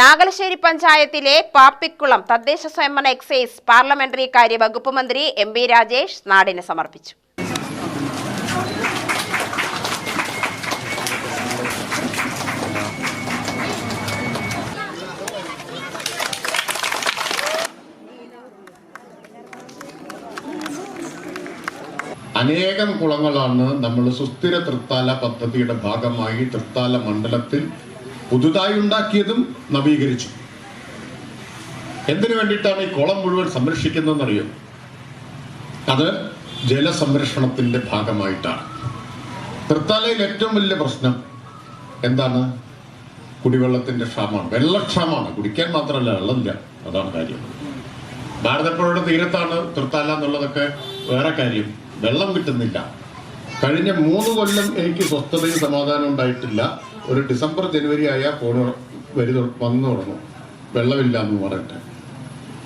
നാഗലശ്ശേരി പഞ്ചായത്തിലെ പാപ്പിക്കുളം തദ്ദേശ സ്വയംഭരണ എക്സൈസ് പാർലമെന്ററി കാര്യ വകുപ്പ് മന്ത്രി എം ബി രാജേഷ് നാടിന് സമർപ്പിച്ചു. അനേകം കുളങ്ങളാണ് നമ്മൾ സുസ്ഥിര തൃത്താല പദ്ധതിയുടെ ഭാഗമായി തൃത്താല മണ്ഡലത്തിൽ പുതുതായി ഉണ്ടാക്കിയതും നവീകരിച്ചു. എന്തിനു വേണ്ടിയിട്ടാണ് ഈ കുളം മുഴുവൻ സംരക്ഷിക്കുന്നതെന്നറിയോ? അത് ജലസംരക്ഷണത്തിന്റെ ഭാഗമായിട്ടാണ്. തൃത്താലയിൽ ഏറ്റവും വലിയ പ്രശ്നം എന്താണ്? കുടിവെള്ളത്തിന്റെ ക്ഷാമമാണ്. വെള്ളക്ഷാമമാണ്. കുടിക്കാൻ മാത്രമല്ല വെള്ളമില്ല. അതാണ് കാര്യം. ഭാരതപ്പുഴയുടെ തീരത്താണ് തൃത്താല എന്നുള്ളതൊക്കെ വേറെ കാര്യം. വെള്ളം കിട്ടുന്നില്ല. കഴിഞ്ഞ മൂന്ന് കൊല്ലം എനിക്ക് സ്വസ്ഥതയും സമാധാനം ഉണ്ടായിട്ടില്ല. ഒരു ഡിസംബർ ജനുവരി ആയാൽ പോണ വരി വന്നു തുടങ്ങും. വെള്ളമില്ല എന്ന് പറഞ്ഞിട്ട്.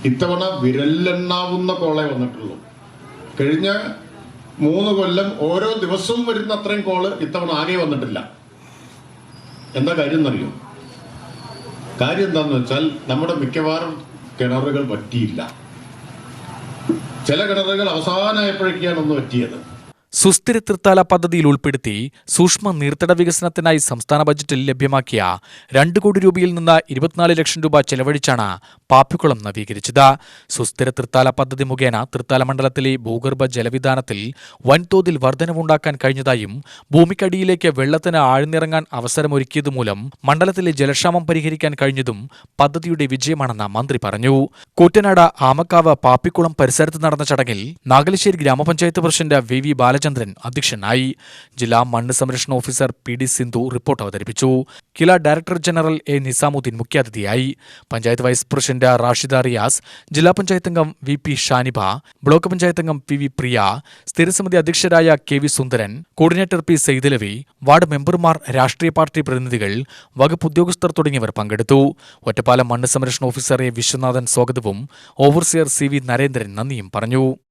ഇത്തവണ വിരലെണ്ണാവുന്ന കോളെ വന്നിട്ടുള്ളൂ. കഴിഞ്ഞ മൂന്ന് കൊല്ലം ഓരോ ദിവസവും വരുന്ന അത്രയും കോൾ ഇത്തവണ ആകെ വന്നിട്ടില്ല. എന്താ കാര്യം എന്നറിയോ? കാര്യം എന്താന്ന് വെച്ചാൽ നമ്മുടെ മിക്കവാറും കിണറുകൾ പറ്റിയില്ല ചില കിണറുകൾ അവസാനമായപ്പോഴേക്കാണ് ഒന്ന് പറ്റിയത് സുസ്ഥിര തൃത്താല പദ്ധതിയിൽ ഉൾപ്പെടുത്തി സൂക്ഷ്മ നീർത്തട വികസനത്തിനായി സംസ്ഥാന ബജറ്റിൽ ലഭ്യമാക്കിയ രണ്ട് കോടി രൂപയിൽ നിന്ന് ഇരുപത്തിനാല് ലക്ഷം രൂപ ചെലവഴിച്ചാണ് പാപ്പിക്കുളം നവീകരിച്ചത്. സുസ്ഥിര തൃത്താല പദ്ധതി മുഖേന തൃത്താല മണ്ഡലത്തിലെ ഭൂഗർഭ ജലവിധാനത്തിൽ വൻതോതിൽ വർധനവുണ്ടാക്കാൻ കഴിഞ്ഞതായും ഭൂമിക്കടിയിലേക്ക് വെള്ളത്തിന് ആഴ്ന്നിറങ്ങാൻ അവസരമൊരുക്കിയതുമൂലം മണ്ഡലത്തിലെ ജലക്ഷാമം പരിഹരിക്കാൻ കഴിഞ്ഞതും പദ്ധതിയുടെ വിജയമാണെന്ന് മന്ത്രി പറഞ്ഞു. കൂറ്റനാട് ആമക്കാവ് പാപ്പിക്കുളം പരിസരത്ത് നടന്ന ചടങ്ങിൽ Nagalassery grama panchayat president V V Balachandran അധ്യക്ഷനായി ജില്ലാ മണ്ണ് സംരക്ഷണ officer P D Sindhu report അവതരിപ്പിച്ചു. KILA director general A Nizamuddin മുഖ്യാതിഥിയായി. പഞ്ചായത്ത് വൈസ് പ്രസിഡന്റ് റാഷിദ റിയാസ് ജില്ലാ പഞ്ചായത്ത് അംഗം V P Shaniba block panchayat അംഗം പി വി പ്രിയ സ്ഥിരസമിതി അധ്യക്ഷരായ K V Sundaran coordinator P Saidalavi ward മെമ്പർമാർ രാഷ്ട്രീയ പാർട്ടി പ്രതിനിധികൾ വകുപ്പ് ഉദ്യോഗസ്ഥർ തുടങ്ങിയവർ പങ്കെടുത്തു. ഒറ്റപ്പാലം മണ്ണ് സംരക്ഷണ ഓഫീസർ എ വിശ്വനാഥൻ സ്വാഗതവും ഓവർസിയർ സി വി നരേന്ദ്രൻ നന്ദിയും പറഞ്ഞു.